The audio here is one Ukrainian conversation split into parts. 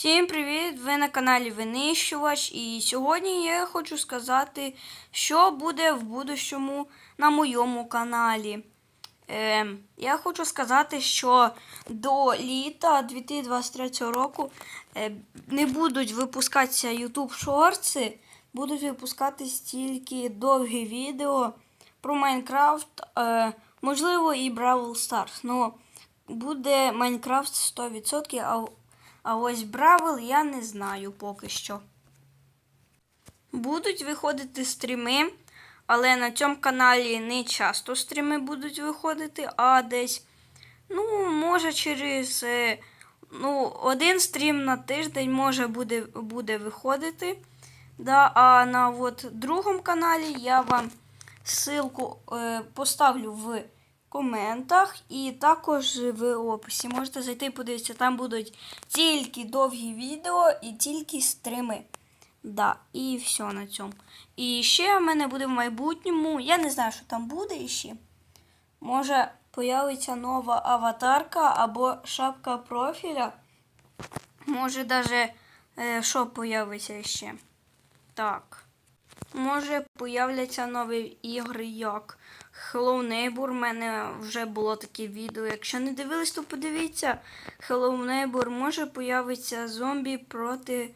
Всім привіт! Ви на каналі Винищувач. І сьогодні я хочу сказати, що буде в будущому на моєму каналі. Е, я хочу сказати, що до літа 2023 року е, не будуть випускатися YouTube шорти, будуть випускатись тільки довгі відео про Майнкрафт, е, можливо, і Бравл Старс. Ну, буде Майнкрафт 100%, а а ось Бравл я не знаю поки що. Будуть виходити стріми, але на цьому каналі не часто стріми будуть виходити, а десь, ну, може, через е, ну, один стрім на тиждень може буде, буде виходити. Да, а на от, другому каналі я вам ссылку е, поставлю в коментах і також в описі. Можете зайти і подивитися, там будуть тільки довгі відео і тільки стрими. Да, і все на цьому. І ще в мене буде в майбутньому. Я не знаю, що там буде іще. Може, появиться нова аватарка або шапка профіля. Може, е, що появиться ще. Так. Може, появляться нові ігри, як Hello Neighbor. У мене вже було таке відео. Якщо не дивились, то подивіться. Hello Neighbor може появиться зомбі проти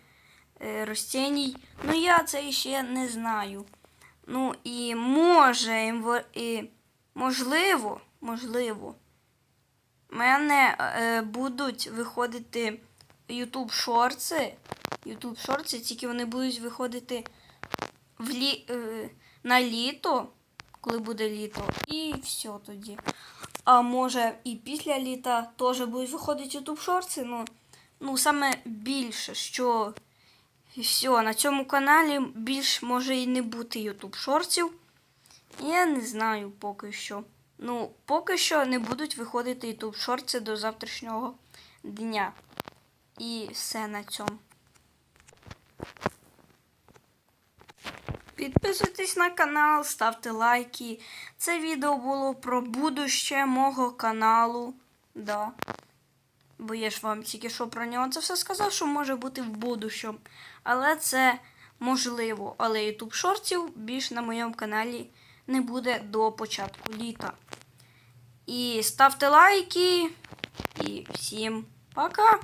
е, ростіній. Ну, я це ще не знаю. Ну і може, і, можливо, можливо, в мене е, будуть виходити YouTube шорти. YouTube шорти, тільки вони будуть виходити в лі... е, на літо, коли буде літо, і все тоді. А може і після літа теж будуть виходити YouTube шорти. Ну, ну саме більше, що все, на цьому каналі більш може і не бути YouTube шортів. Я не знаю поки що. Ну, поки що не будуть виходити YouTube шорти до завтрашнього дня. І все на цьому. Підписуйтесь на канал, ставте лайки. Це відео було про будуще мого каналу. Да. Бо я ж вам тільки що про нього це все сказав, що може бути в будущому. Але це можливо. Але YouTube шортів більш на моєму каналі не буде до початку літа. І ставте лайки. І всім пока!